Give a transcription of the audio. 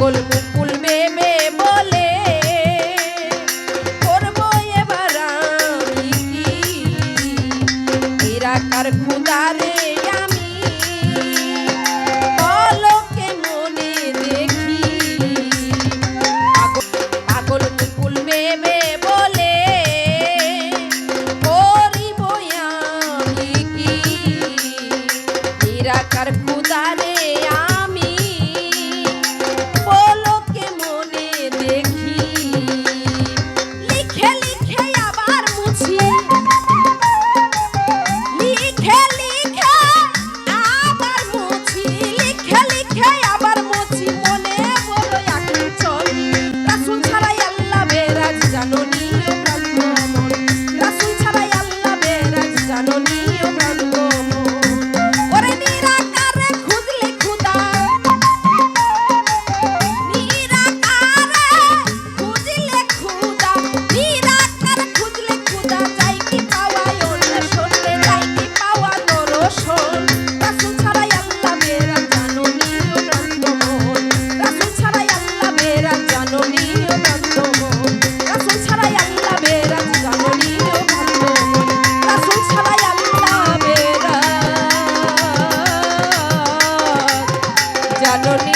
পাগল মুকুল মেমে বলে, করব এবার আমি কি? নিরাকার খুদারে আমি পলকে মনে দেখি? পাগল মুকুল মেমে বলে, করিব আমি কি? নিরাকার キ la.